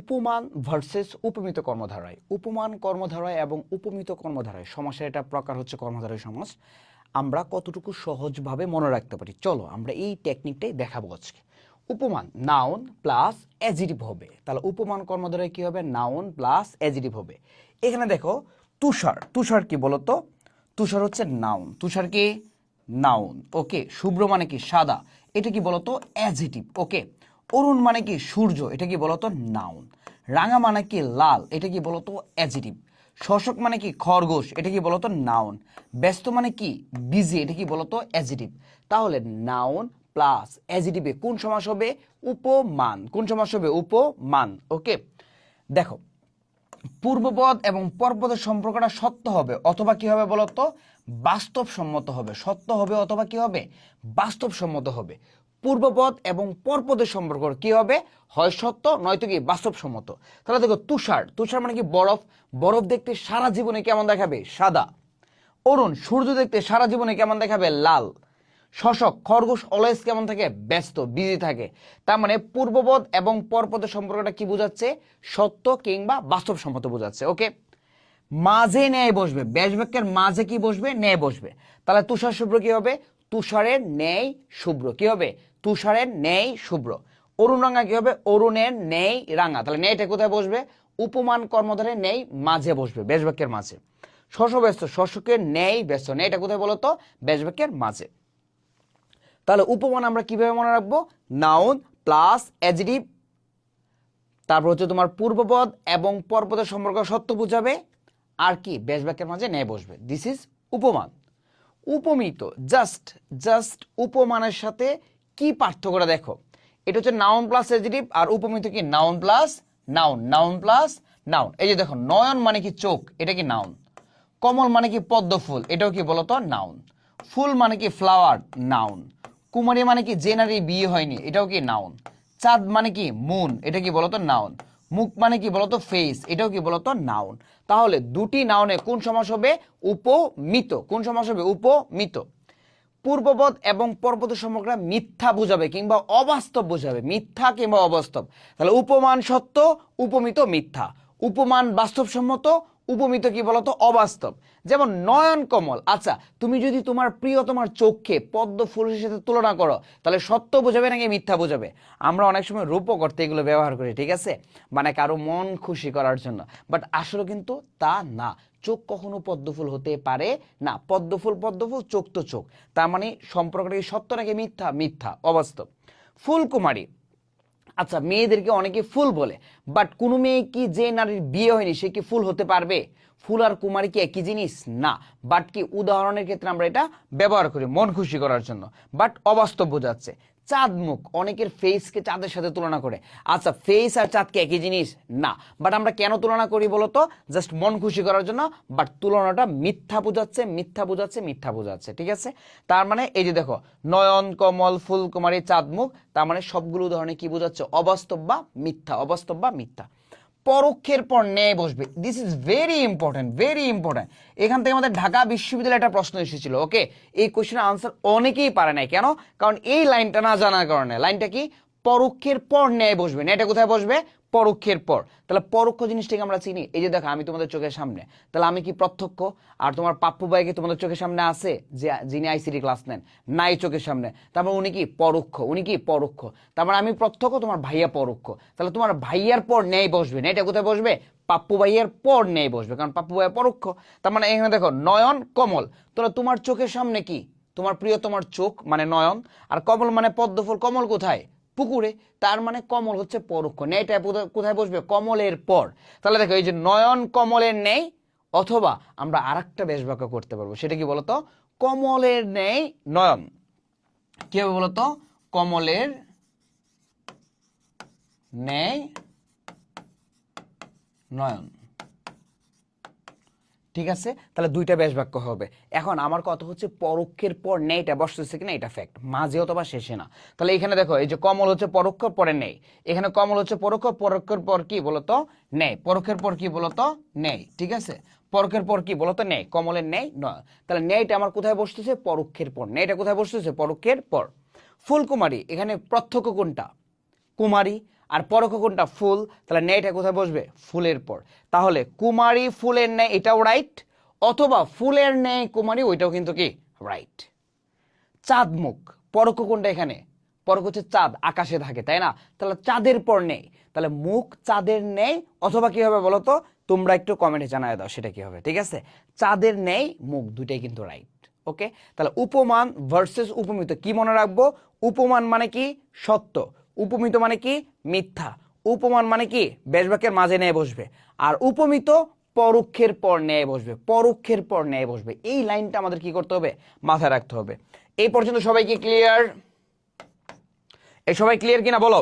উপমান ভার্সেস উপমিত কর্মধারায়। উপমান কর্মধারায় এবং উপমিত কর্মধারায়, সমাসের এটা প্রকার হচ্ছে কর্মধারায় সমাস। আমরা কতটুকু সহজভাবে মনে রাখতে পারি? চলো, আমরা এই টেকনিকটাই দেখাবো আজকে। উপমান নাউন প্লাস অ্যাজিটিভ হবে। তাহলে উপমান কর্মধারায় কি হবে? নাউন প্লাস অ্যাজিটিভ হবে। এখানে দেখো, তুষার। তুষার কি বলতো? তুষার হচ্ছে নাউন তুষার কি? নাউন ওকে শুভ্র মানে কি? সাদা। এটা কি বলতো? অ্যাজিটিভ ওকে অরুণ মানে কি সূর্য, এটা কি বলতো নাউন রাঙা মানে কি লাল, এটা কি বলতো অ্যাজিটিভ শশক মানে কি খরগোশ, এটা কি বলতো নাউন ব্যস্ত মানে কি বিজি এটা কি বলতো অ্যাজিটিভ তাহলে নাউন প্লাস অ্যাজিটিভে কোন সমাস হবে? উপমান। কোন সমাস হবে? উপমান। ওকে? দেখো, পূর্বপদ এবং পরপদের সম্পর্কটা সত্য হবে অথবা কি হবে বলতো? বাস্তবসম্মত হবে। সত্য হবে অথবা কি হবে? বাস্তবসম্মত হবে। পূর্বপদ এবং পরপদের সম্পর্ক কি হবে? হয় সত্য, নয়তো কি বাস্তবসম্মত? তাহলে দেখো, তুষার তুষার মানে কি বরফ? বরফ দেখতে সারা জীবনে কেমন দেখাবে? সাদা। অরুণ, সূর্য দেখতে সারা জীবনে কেমন দেখাবে? লাল। শশক, খরগোশ, অলওয়েজ কেমন থাকে? ব্যস্ত বিজি থাকে। তার মানে পূর্বপদ এবং পরপদের সম্পর্কটা কি বোঝাচ্ছে? সত্য কিংবা বাস্তবসম্মত বোঝাচ্ছে, ওকে? মাঝে ন্যায় বসবে। ব্যাস বাক্যের মাঝে কি বসবে? ন্যায় বসবে। তাহলে তুষার শুভ্র কি হবে? তুষারের ন্যায় শুভ্র কি হবে? তুষারের ন্যায় শুভ্র। অরুণ রাঙা কি হবে? অরুণের ন্যায় রাঙা। তাহলে ন্যায়টা কোথায় বসবে? উপমান কর্মধারের ন্যায় মাঝে বসবে ব্যাস বাক্যের মাঝে। শশ ব্যস্ত শশকের ন্যায় ব্যস্ত। ন্যায়টা কোথায় বলতো ব্যাস বাক্যের মাঝে। তাহলে উপমান আমরা কীভাবে মনে রাখব? নাউন প্লাস অ্যাজটিভ তারপর হচ্ছে তোমার পূর্বপদ এবং পরপদের সম্পর্ক সত্য বুঝাবে। আর কি? ব্যাস বাক্যের মাঝে ন্যায় বসবে। দিস ইজ উপমান। উপমিত জাস্ট জাস্ট উপমানের সাথে কি পার্থক্যটা দেখো? এটা হচ্ছে নাউন প্লাস অ্যাজটিভ আর উপমিত কি? Noun plus noun noun plus noun এই যে দেখো, নয়ন মানে কি চোখ, এটা কি নাউন কমল মানে কি পদ্ম ফুল, এটাও কি বলতো? নাউন ফুল মানে কি ফ্লাওয়ার নাউন কুমারী মানে কি যে নারী বিয়ে হয়নি, এটাও কি নাউন চাঁদ মানে কি মুন এটা কি বলতো? নাউন মুখ মানে কি বলতো? ফেস এটাও কি বলতো? নাউন তাহলে দুটি নাউনে কোন সমাস হবে? উপমিত। কোন সমাস হবে? উপমিত। পূর্বপদ এবং পর্বত সম্পর্কটা মিথ্যা বোঝাবে কিংবা অবাস্তব বোঝাবে। মিথ্যা কিংবা অবাস্তব। তাহলে উপমান সত্য, উপমিত মিথ্যা। উপমান বাস্তবসম্মত, উপমিত কি বলতো? অবাস্তব। যেমন নয়ন কমল আচ্ছা তুমি যদি তোমার প্রিয় তোমার চোখকে পদ্ম ফুলের সাথে তুলনা করো, তাহলে সত্য বোঝাবে নাকি মিথ্যা বোঝাবে? আমরা অনেক সময় রূপ করতে এগুলো ব্যবহার করি, ঠিক আছে? মানে কারও মন খুশি করার জন্য। বাট আসলে কিন্তু তা না। চোখ কখনো পদ্মফুল হতে পারে না। পদ্মফুল পদ্মফুল, চোখ তো চোখ। তার মানে সম্পর্কটা কি সত্য নাকি মিথ্যা মিথ্যা, অবাস্তব। ফুলকুমারী। আচ্ছা মেয়েদেরকে অনেকে ফুল বলে, বাট কোনো মেয়ে কি যে নারীর বিয়ে হয়নি, সে কি ফুল হতে পারবে? ফুল আর কুমারী কি একই জিনিস? না। বাট কি উদাহরণের ক্ষেত্রে আমরা এটা ব্যবহার করি মন খুশি করার জন্য। বাট অবাস্তব বোঝাচ্ছে। চাঁদ মুখ। অনেকের ফেসকে চাঁদের সাথে তুলনা করে। আচ্ছা ফেস আর চাঁদকে একই জিনিস? না। বাট আমরা কেন তুলনা করি বলতো? জাস্ট মন খুশি করার জন্য। বাট তুলনাটা মিথ্যা বোঝাচ্ছে মিথ্যা বোঝাচ্ছে মিথ্যা বোঝাচ্ছে। ঠিক আছে? তার মানে এই যে দেখো, নয়ন, কমল ফুল কুমারী চাঁদ মুখ, তার মানে সবগুলো উদাহরণে কি বোঝাচ্ছে? অবাস্তব বা মিথ্যা। অবাস্তব বা মিথ্যা। পরোক্ষের পর ন্যায় বসবে। This is very important very important এখান থেকে আমাদের ঢাকা বিশ্ববিদ্যালয়ে একটা প্রশ্ন এসেছিল ওকে এই কোশ্চেনের আনসার অনেকেই পারে নাই। কেন? কারণ এই লাইনটা না জানার কারণে। লাইনটা কি? পরোক্ষের পর ন্যায় বসবে। ন্যায়টা কোথায় বসবে? পরোক্ষের পর। তাহলে পরোক্ষ জিনিসটাকে আমরা চিনি। এই যে দেখো, আমি তোমাদের চোখের সামনে। তাহলে আমি কি প্রত্যক্ষ? আর তোমার পাপ্পু ভাই কি তোমাদের চোখের সামনে আছে? যে, যিনি আইসিডি ক্লাস নেন, নাই চোখের সামনে। তারপর উনি কি পরোক্ষ? উনি কি পরোক্ষ? তারপর আমি প্রত্যক্ষ, তোমার ভাইয়া পরোক্ষ। তাহলে তোমার ভাইয়ার পর ন্যায় বসবে। না ন্যায়টা কোথায় বসবে? পাপ্পু ভাইয়ের পর ন্যায় বসবে, কারণ পাপ্পু ভাইয়া পরোক্ষ। তার মানে এখানে দেখো, নয়ন, কমল। তাহলে তোমার চোখের সামনে কি? তোমার প্রিয় তোমার চোখ মানে নয়ন। আর কমল মানে পদ্মফুল। কমল কোথায়? পুকুরে, তার মানে কমল হচ্ছে পরোক্ষ। ন্যায়টা কোথায়- বসবে? কমলের পর। তাহলে দেখো, এই যে নয়ন কমলের ন্যায় অথবা আমরা আর একটা বেশ বাক্য করতে পারব। সেটা কি বলতো? কমলের ন্যায় নয়ন। কি হবে বলতো? কমলের ন্যায় নয়ন। ঠিক আছে? তাহলে দুইটা ব্যাস বাক্য হবে। এখন আমার কথা হচ্ছে পরোক্ষের পর নেইটা বসতেছে কিনা এটা ফ্যাক্ট মাঝে অথবা শেষে না। তাহলে এখানে দেখো, এই যে কমল হচ্ছে পরোক্ষ পরে নেই। এখানে কমল হচ্ছে পরোক্ষ, পরোক্ষের পর কি বলতো? নেই। পরোক্ষের পর কি বলতো? নেই। ঠিক আছে? পরোক্ষের পর কি বলতো? নেই। কমলের নেই, নয়। তাহলে নেইটা আমার কোথায় বসতেছে? পরোক্ষের পর। নেইটা কোথায় বসতেছে? পরোক্ষের পর। ফুলকুমারী, এখানে প্রত্যক্ষ কোনটা? কুমারী আর পরোক্ষ কোনটা? ফুল। তাহলে ন্যায়টা কোথায় বসবে? ফুলের পর। তাহলে কুমারী ফুলের ন্যায় এটাও রাইট অথবা ফুলের ন্যায় কুমারী ওইটাও কিন্তু কি? রাইট চাঁদ মুখ। পরোক্ষ কোনটা এখানে? পরোক্ষ হচ্ছে চাঁদ, আকাশে থাকে, তাই না? তাহলে চাঁদের পর নেই তাহলে মুখ চাঁদের নেই অথবা কি হবে বলো তো তোমরা একটু কমেন্টে জানায় দাও সেটা কি হবে, ঠিক আছে? চাঁদের নেই মুখ দুটাই কিন্তু রাইট ওকে তাহলে উপমান ভার্সেস উপমিত কি মনে রাখব? উপমান মানে কি? সত্য। উপমিত মানে কি? মিথ্যা। উপমান মানে কি? বেশবাক্যের মাঝে নিয়ে বসবে। আর উপমিত পরোক্ষের পর ন্যায় বসবে। পরোক্ষের পর ন্যায় বসবে। এই লাইনটা আমাদের কি করতে হবে? মাথায় রাখতে হবে। এই পর্যন্ত সবাই কি ক্লিয়ার এই সবাই ক্লিয়ার কিনা বলো?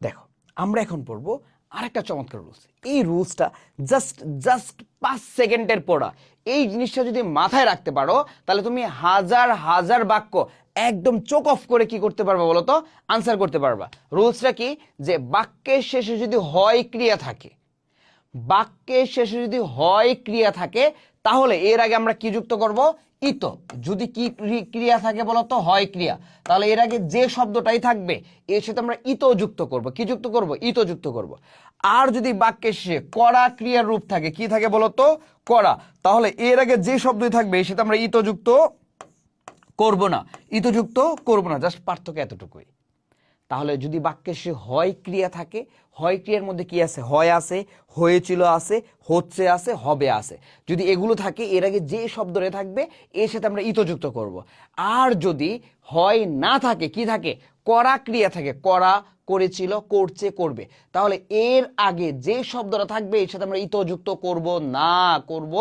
দেখো, আমরা এখন পড়ব আরেকটা চমৎকার রুলস এই রুলসটা জাস্ট জাস্ট পাঁচ সেকেন্ডের পড়া। এই জিনিসটা যদি মাথায় রাখতে পারো, তাহলে তুমি হাজার হাজার বাক্য একদম চোখ অফ করে কি করতে পারবা বলো তো? আনসার করতে পারবা। রুলসটা কি? যে বাক্যের শেষে যদি হয় ক্রিয়া থাকে, বাক্যের শেষে যদি হয় ক্রিয়া থাকে তাহলে এর আগে আমরা কি যুক্ত করব? ইত। যদি কি ক্রি- ক্রিয়া থাকে বলতো? হয় ক্রিয়া। তাহলে এর আগে যে শব্দটাই থাকবে, এর সাথে আমরা ইত যুক্ত করব। কি যুক্ত করব? ইত যুক্ত করব। আর যদি বাক্যের শেষে করা ক্রিয়ার রূপ থাকে, কি থাকে বলতো? করা তাহলে এর আগে যে শব্দই থাকবে, এর সাথে আমরা ইত যুক্ত করব না। ইত যুক্ত করব না, জাস্ট পার্থক্য এতটুকুই। তাহলে যদি বাক্যে সে হয় ক্রিয়া থাকে, হয় ক্রিয়ার মধ্যে কি আছে? হয় আছে, হয়েছিল আছে, হচ্ছে আছে, হবে আছে। যদি এগুলো থাকে, এর আগে যে শব্দটা থাকবে, এর সাথে আমরা ইতযুক্ত করব। আর যদি হয় না থাকে, কি থাকে? করা ক্রিয়া থাকে। করা, করেছিল, করছে, করবে। তাহলে এর আগে যে শব্দটা থাকবে, এর সাথে আমরা ইতযুক্ত করব না করব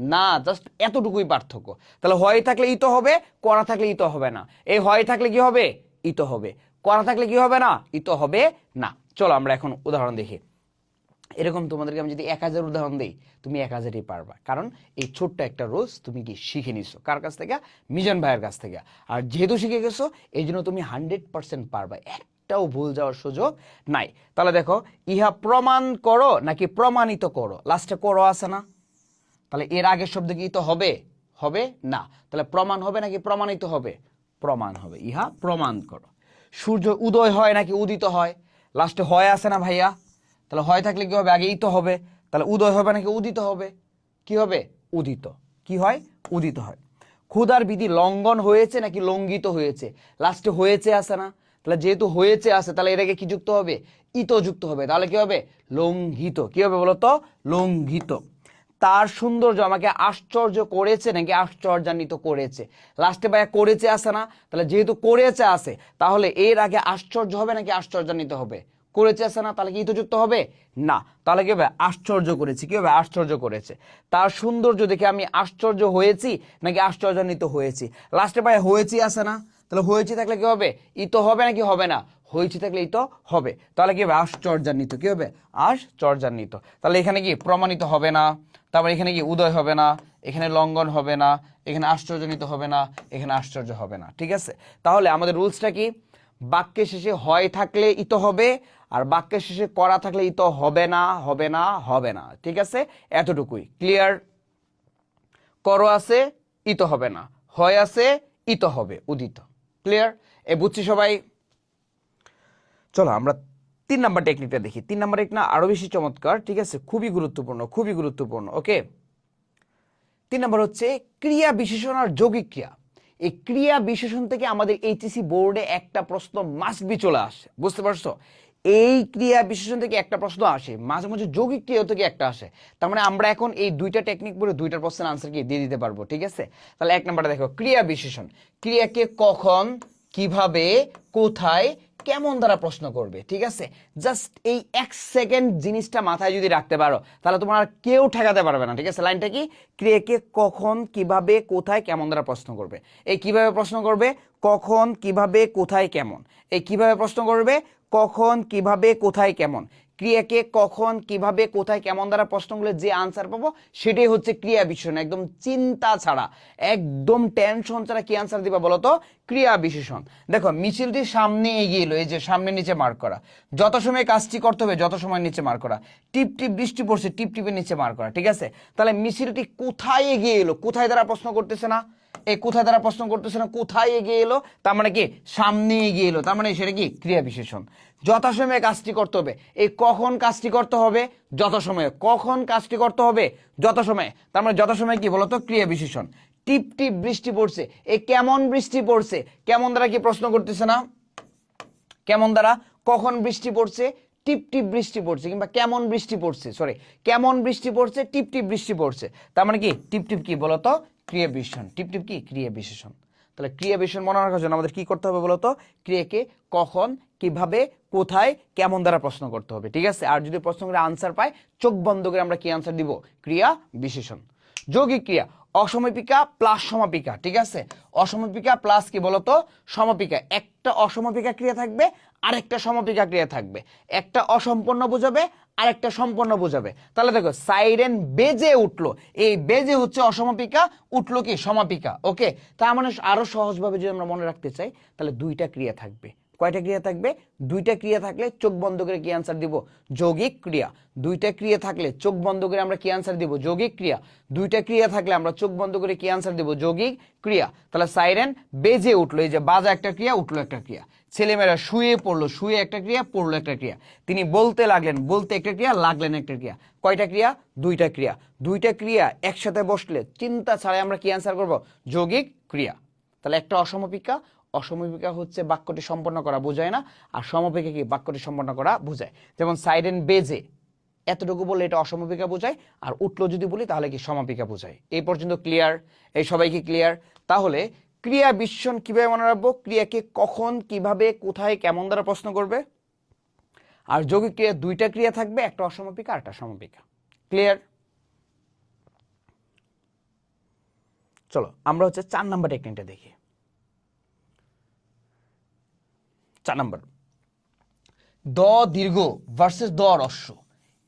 না। জাস্ট এতটুকুই পার্থক্য। তাহলে হয় থাকলে ইত হবে, করা থাকলে ইত হবে না। এই হয় থাকলে কি হবে? ইত হবে। করা থাকলে কি হবে না? ইত হবে না। চলো আমরা এখন উদাহরণ দেখি। এরকম তোমাদেরকে আমি যদি এক হাজার উদাহরণ দিই, তুমি এক হাজারই পারবা। কারণ এই ছোট্ট একটা রোজ তুমি কি শিখে নিছো? কার কাছ থেকে? মিজান ভাইয়ের কাছ থেকে। আর যেহেতু শিখে গেছো এই জন্য তুমি হান্ড্রেড পার্সেন্ট পারবা। একটাও ভুল যাওয়ার সুযোগ নাই। তাহলে দেখো, ইহা প্রমাণ করো নাকি প্রমাণিত করো? লাস্টে করো আছে না? তাহলে এর আগের শব্দ কি তো হবে? হবে না। তাহলে প্রমাণ হবে নাকি প্রমাণিত হবে? প্রমাণ হবে। ইহা প্রমাণ করো। সূর্য উদয় হয় নাকি উদিত হয়? লাস্টে হয় আছে না ভাইয়া? তাহলে হয় থাকলে কি হবে? আগেই তো হবে। তাহলে উদয় হবে নাকি উদিত হবে? কি হবে? উদিত। কি হয়? উদিত হয়। ক্ষুধার বিধি লঙ্ঘন হয়েছে নাকি লঙ্ঘিত হয়েছে? লাস্টে হয়েছে আছে না? তাহলে যেহেতু হয়েছে আছে, তাহলে আগে কি যুক্ত হবে? ইত যুক্ত হবে। তাহলে কি হবে? লঙ্ঘিত। কি হবে বলতো? লঙ্ঘিত। তার সৌন্দর্য আমাকে আশ্চর্য করেছে নাকি আশ্চর্যান্বিত করেছে? লাস্টে ভাইয়া করেছে আসে না? তাহলে যেহেতু করেছে আসে তাহলে এর আগে আশ্চর্য হবে নাকি আশ্চর্যান্বিত হবে? করেছে আসে না, তাহলে কি ইতযুক্ত হবে? না। তাহলে কি হবে? আশ্চর্য করেছি। কি হবে? আশ্চর্য করেছে। তার সৌন্দর্য দেখে আমি আশ্চর্য হয়েছি নাকি আশ্চর্যান্বিত হয়েছি? লাস্টে ভাই হয়েছি আসে না? তাহলে হয়েছি থাকলে কি হবে? ইতো হবে নাকি হবে না? হয়েছে থাকলে ইতো হবে। তাহলে কি হবে? আশ্চর্যান্বিত। কি হবে? আশ্চর্যান্বিত। তাহলে এখানে কি প্রমাণিত হবে না? তারপর এখানে কি উদয় হবে না, এখানে লঙ্ঘন হবে না, এখানে আশ্চর্যজনিত হবে না, এখানে আশ্চর্য হবে না, ঠিক আছে? তাহলে আমাদের রুলসটা কি? বাক্যের শেষে হয় থাকলে ইত হবে, আর বাক্যের শেষে করা থাকলে ইত হবে না হবে না হবে না, ঠিক আছে? এতটুকুই ক্লিয়ার করো আছে, ইত হবে না, হয় আছে, ইত হবে, উদিত ক্লিয়ার এ বুঝছি সবাই? চলো, আমরা তিন নাম্বার টেকনিকটা দেখি। তিন নাম্বার টেকনিক না, আরও বেশি চমৎকার, ঠিক আছে? খুবই গুরুত্বপূর্ণ খুবই গুরুত্বপূর্ণ ওকে তিন নম্বর হচ্ছে ক্রিয়া বিশেষণ আর যৌগিক ক্রিয়া। এই ক্রিয়া বিশেষণ থেকে আমাদের এইচএসি বোর্ডে একটা প্রশ্ন মাস্ট বি চলে আসে, বুঝতে পারছ? এই ক্রিয়া বিশেষণ থেকে একটা প্রশ্ন আসে, মাঝে মাঝে যৌগিক ক্রিয়া থেকে একটা আসে। তার মানে আমরা এখন এই দুইটা টেকনিক পরে দুইটার প্রশ্নের আনসার কি দিয়ে দিতে পারব, ঠিক আছে? তাহলে এক নম্বরটা দেখো, ক্রিয়া বিশেষণ। ক্রিয়াকে কখন, কীভাবে, কোথায় কেমন তারা প্রশ্ন করবে, ঠিক আছে? জাস্ট এই এক সেকেন্ড জিনিসটা মাথায় যদি রাখতে পারো, তাহলে তোমার আর কেউ ঠেকাতে পারবে না, ঠিক আছে? লাইনটা কি? ক্রেকে কখন, কীভাবে, কোথায়, কেমন তারা প্রশ্ন করবে। এই কীভাবে প্রশ্ন করবে? কখন, কীভাবে, কোথায়, কেমন। এই কীভাবে প্রশ্ন করবে? কখন, কীভাবে, কোথায়, কেমন। ক্রিয়াকে কখন, কীভাবে, কোথায়, কেমন দ্বারা প্রশ্নগুলো যে আনসার পাবো, সেটাই হচ্ছে ক্রিয়া বিশেষণ একদম চিন্তা ছাড়া, একদম টেনশন ছাড়া কি আনসার দিবা বলো তো ক্রিয়া বিশেষণ। দেখো, মিছিলটি সামনে এগিয়ে এলো, এই যে সামনে নিচে মার্ক করা। যত সময় কাজটি করতে হবে, যত সময় নিচে মার্ক করা। টিপ টিপ বৃষ্টি পড়ছে, টিপ টিপের নিচে মার্ক করা, ঠিক আছে? তাহলে মিছিলটি কোথায় এগিয়ে এলো? কোথায় দ্বারা প্রশ্ন করতেছে না? এই কোথায় তারা প্রশ্ন করতেছে না, কোথায় এগিয়ে এলো? তার মানে কি? সামনে এগিয়ে এলো। তার মানে সেটা কি? ক্রিয়া বিশেষণ। যথাসময়ে কাজটি করতে হবে। এই কখন কাজটি করতে হবে? যথাসময়ে। কখন কাজটি করতে হবে? যথাসময়ে। তার মানে যথাসময়ে কি বলতো? ক্রিয়া বিশেষণ। টিপ টিপ বৃষ্টি পড়ছে। এ কেমন বৃষ্টি পড়ছে? কেমন দ্বারা কি প্রশ্ন করতেছে না? কেমন দ্বারা? কখন বৃষ্টি পড়ছে? টিপ টিপ বৃষ্টি পড়ছে কিংবা কেমন বৃষ্টি পড়ছে? সরি কেমন বৃষ্টি পড়ছে? টিপ টিপ বৃষ্টি পড়ছে। তার মানে কি? টিপ টিপ কি বলতো? ক্রিয়া বিশেষণ টিপ টিপ কি? ক্রিয়া বিশেষণ তাহলে ক্রিয়া বিশেষণ মনে রাখার জন্য আমাদের কি করতে হবে বলতো? ক্রিয়াকে কখন, কীভাবে, কোথায়, কেমন দ্বারা প্রশ্ন করতে হবে, ঠিক আছে? আর যদি প্রশ্ন করে আনসার পায়, চোখ বন্ধ করে আমরা কি আনসার দিব? ক্রিয়া বিশেষণ। যৌগিক ক্রিয়া। অসমাপিকা প্লাস সমাপিকা ঠিক আছে? অসমাপিকা প্লাস কি বলতো? সমাপিকা একটা অসমাপিকা ক্রিয়া থাকবে আর একটা সমাপিকা ক্রিয়া থাকবে। একটা অসম্পূর্ণ বোঝাবে, আরেকটা সম্পূর্ণ বোঝাবে। তাহলে দেখো সাইরেন বেজে উঠল। এই বেজে হচ্ছে অসমাপিকা উঠল কি? সমাপিকা ওকে তার মানে আরও সহজভাবে যদি আমরা মনে রাখতে চাই, তাহলে দুইটা ক্রিয়া থাকবে। কয়টা ক্রিয়া থাকবে? দুইটা ক্রিয়া থাকলে চোখ বন্ধ করে কি আনসার দিব? যৌগিক ক্রিয়া। দুইটা ক্রিয়া থাকলে চোখ বন্ধ করে আমরা কি আনসার দিব? যৌগিক ক্রিয়া। দুইটা ক্রিয়া থাকলে আমরা চোখ বন্ধ করে কি আনসার দিব? যৌগিক ক্রিয়া। তাহলে সাইরেন বেজে উঠল। এই যে বাজা একটা ক্রিয়া, উঠল একটা ক্রিয়া। ছেলেমেয়েরা শুয়ে পড়ল, শুয়ে একটা ক্রিয়া, পড়ল একটা ক্রিয়া। তিনি বলতে লাগলেন, বলতে একটা ক্রিয়া, লাগলেন একটা ক্রিয়া। কয়টা ক্রিয়া? দুইটা ক্রিয়া। দুইটা ক্রিয়া একসাথে বসলে চিন্তা ছাড়াই আমরা কি আনসার করব? যৌগিক ক্রিয়া। তাহলে একটা অসমপিকা অসমপিকা হচ্ছে বাক্যটি সম্পন্ন করা বোঝায় না, আর সমপিকা কি? বাক্যটি সম্পন্ন করা বোঝায়। যেমন সাইডেন বেজে, এতটুকু বললে এটা অসমপিকা বোঝায়, আর উঠল যদি বলি তাহলে কি সমাপিকা বোঝায়। এই পর্যন্ত ক্লিয়ার এই সবাই কি ক্লিয়ার তাহলে ক্রিয়া বিশ্বন কীভাবে মনে রাখব ক্রিয়াকে কখন, কীভাবে, কোথায়, কেমন দ্বারা প্রশ্ন করবে? আর যৌগিক ক্রিয়া দুইটা ক্রিয়া থাকবে, একটা অসমাপিকা আর একটা সমাপিকা ক্লিয়ার চলো, আমরা হচ্ছে চার নাম্বার টেকনিকটা দেখি। চার নাম্বার। দ দীর্ঘ ভার্সেস দ রস্য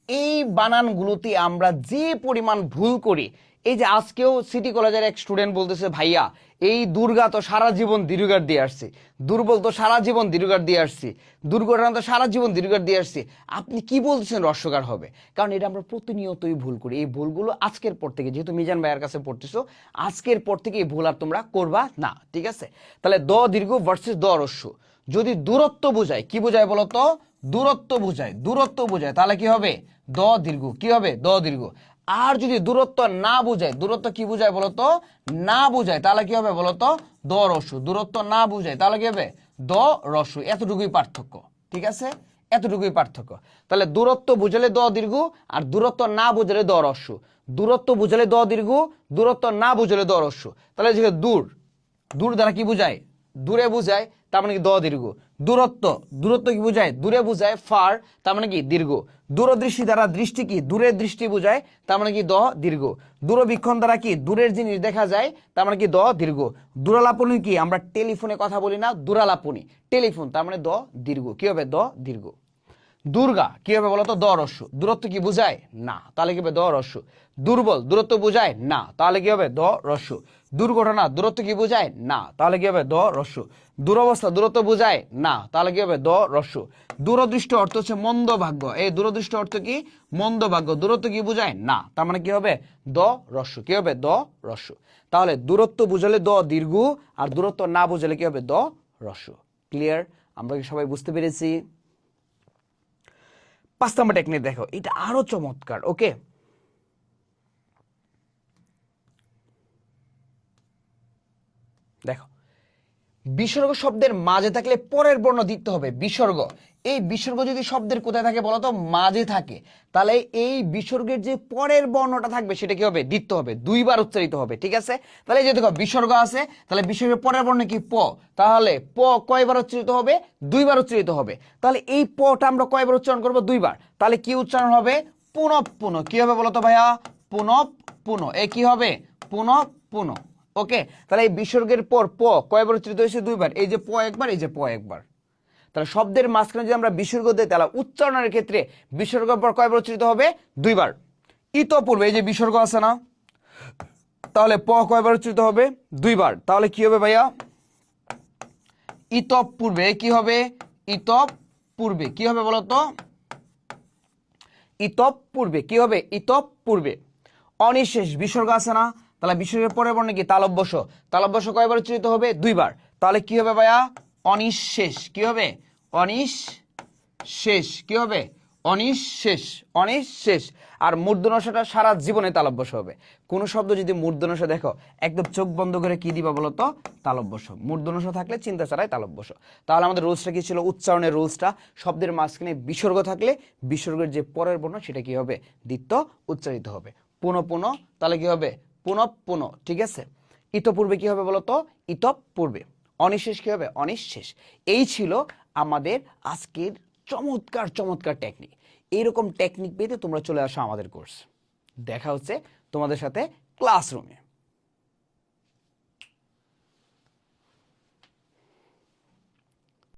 এই বানানগুলোতে আমরা যে পরিমাণ ভুল করি, এই যে আজকেও সিটি কলেজের এক স্টুডেন্ট বলতেছে, ভাইয়া, এই দুর্গা তো সারা জীবন দীর্ঘার দিয়ে আসছে। দুর্বল তো সারা জীবন দীর্ঘার দিয়ে আসছি। দুর্ঘটনা তো সারা জীবন দীর্ঘার দিয়ে আসছি। আপনি কি বলতেছেন রস্যকার হবে? কারণ এটা আমরা প্রতিনিয়তই ভুল করি। এই ভুলগুলো আজকের পর থেকে, যেহেতু মিজান ভাইয়ের কাছে পড়তেছো, আজকের পর থেকে এই ভুল আর তোমরা করবা না, ঠিক আছে? তাহলে দ দীর্ঘ ভার্সেস দ রস্য যদি দূরত্ব বোঝায়, কি বোঝায় বলতো? দূরত্ব বোঝায় দূরত্ব বোঝায়, তাহলে কি হবে? দ দীর্ঘ, কি হবে? দ দীর্ঘ। আর যদি দূরত্ব না বোঝায়, দূরত্ব কি বোঝায় বলতো? না বোঝায়, তাহলে কি হবে বলতো? দ রস্যু দূরত্ব না বোঝায়, তাহলে কি হবে? দ রস্যু এতটুকুই পার্থক্য, ঠিক আছে? এতটুকুই পার্থক্য। তাহলে দূরত্ব বুঝালে দ দীর্ঘ আর দূরত্ব না বুঝালে দ রস্যু দূরত্ব বুঝালে দ দীর্ঘ, দূরত্ব না বুঝালে দ রস্যু তাহলে দূর দূর দ্বারা কি বোঝায়? দূরে বোঝায়, তার মানে কি দ দীর্ঘ। দূরত্ব দূরত্ব কি বোঝায়? দূরে বোঝায় ফার, তার মানে কি দীর্ঘ। দূরদৃষ্টি দ্বারা দৃষ্টি কি? দূরের দৃষ্টি বোঝায়, তার মানে কি দ দীর্ঘ। দূরবীক্ষণ দ্বারা কি? দূরের জিনিস দেখা যায়, তার মানে কি দ দীর্ঘ। দূরালাপনি কি? আমরা টেলিফোনে কথা বলি না, দূরালাপনি। টেলিফোন, তার মানে দ দীর্ঘ। কি হবে? দ দীর্ঘ। দুর্গা, কি হবে বলতো? দ রস্য দূরত্ব কি বোঝায়? না। তাহলে কি হবে? দ রস্য দুর্বল, দূরত্ব বোঝায়? না। তাহলে কি হবে? দ রস্য দুর্ঘটনা, দূরত্ব কি বোঝায়? না। তাহলে কি হবে? দ, রস্য। দুরবস্থা, দূরত্ব বোঝায়? না। তাহলে কি হবে? দ, রস্য। দূরদৃষ্ট অর্থ হচ্ছে মন্দ ভাগ্য। এই দূরদৃষ্ট অর্থ কি? মন্দ ভাগ্য। দূরত্ব কি বোঝায়? না। তার মানে কি হবে? দ, রস্য। কি হবে? দ, রস্য। তাহলে দূরত্ব বুঝালে দ দীর্ঘ, আর দূরত্ব না বুঝালে কি হবে? দ, রস্য। ক্লিয়ার আমরা কি সবাই বুঝতে পেরেছি? পাঁচ নাম্বার টেকনিক দেখো। এটা আরও চমৎকার ওকে দেখো। বিসর্গ শব্দের মাঝে থাকলে পরের বর্ণ দিতে হবে, বিসর্গ। এই বিসর্গ যদি শব্দের কোথায় থাকে বলতো মাঝে থাকে। তাহলে এই বিসর্গের যে পরের বর্ণটা থাকবে সেটা কি হবে? দিতে হবে। দুইবার উচ্চারিত হবে, ঠিক আছে? তাহলে যে দেখো, বিসর্গ আছে, তাহলে বিসর্গের পরের বর্ণ কি? প। তাহলে প কয়বার উচ্চারিত হবে? দুইবার উচ্চারিত হবে। তাহলে এই পটা আমরা কয়বার উচ্চারণ করব? দুইবার। তাহলে কি উচ্চারণ হবে? পুনঃ পুনঃ কি হবে বলতো ভাইয়া? পুনঃ পুনঃ এ কি হবে? পুনঃ পুনঃ ওকে তাহলে এই বিসর্গের পর প কয়বার উচ্চারিত হয়েছে? দুইবার। এই যে প একবার, এই যে প একবার। তাহলে শব্দের মাঝখানে যদি আমরা বিসর্গ দিই, তাহলে উচ্চারণের ক্ষেত্রে বিসর্গের পর কয়বার উচ্চারিত হবে? দুইবার। ইতপূর্বে এই যে বিসর্গ আছে না, তাহলে প কয়বার উচ্চারিত হবে? দুইবার। তাহলে কি হবে ভাইয়া? ইতপ পূর্বে কি হবে? ইতপ পূর্বে কি হবে বলতো? ইতপ পূর্বে কি হবে? ইতপ পূর্বে অনিশেষ বিসর্গ আছে না তাহলে বিসর্গের পরের বর্ণ কি? তালব্যস। তালব্যস কয়বার উচ্চারিত হবে? দুইবার। তাহলে কি হবে ভাইয়া? অনিঃশেষ। কি হবে? অনিশ শেষ কি হবে? অনিঃশেষ। অনিঃশেষ। আর মূর্ধনশাটা সারা জীবনে তালব্যস হবে। কোন শব্দ যদি মূর্ধনশ দেখো, একদম চোখ বন্ধ করে কি দিবা বলো তো? তালব্যস। মূর্ধনশ থাকলে চিন্তা ছাড়াই তালব্যস। তাহলে আমাদের রুলসটা কি ছিল? উচ্চারণের রুলসটা। শব্দের মাঝখানে বিসর্গ থাকলে বিসর্গের যে পরের বর্ণ, সেটা কি হবে? দ্বিত্ব উচ্চারিত হবে। পুনঃ পুনঃ, তাহলে কি হবে? পুনঃ পুনঃ, ঠিক আছে? ইতপূর্বে কি হবে বলো তো ইতপ পূর্বে অনিঃশেষ কি হবে? অনিঃশেষ। এই ছিল আমাদের আজকের চমৎকার চমৎকার টেকনিক এইরকম টেকনিক পেতে তোমরা চলে আসো আমাদের কোর্স দেখা হচ্ছে তোমাদের সাথে ক্লাসরুমে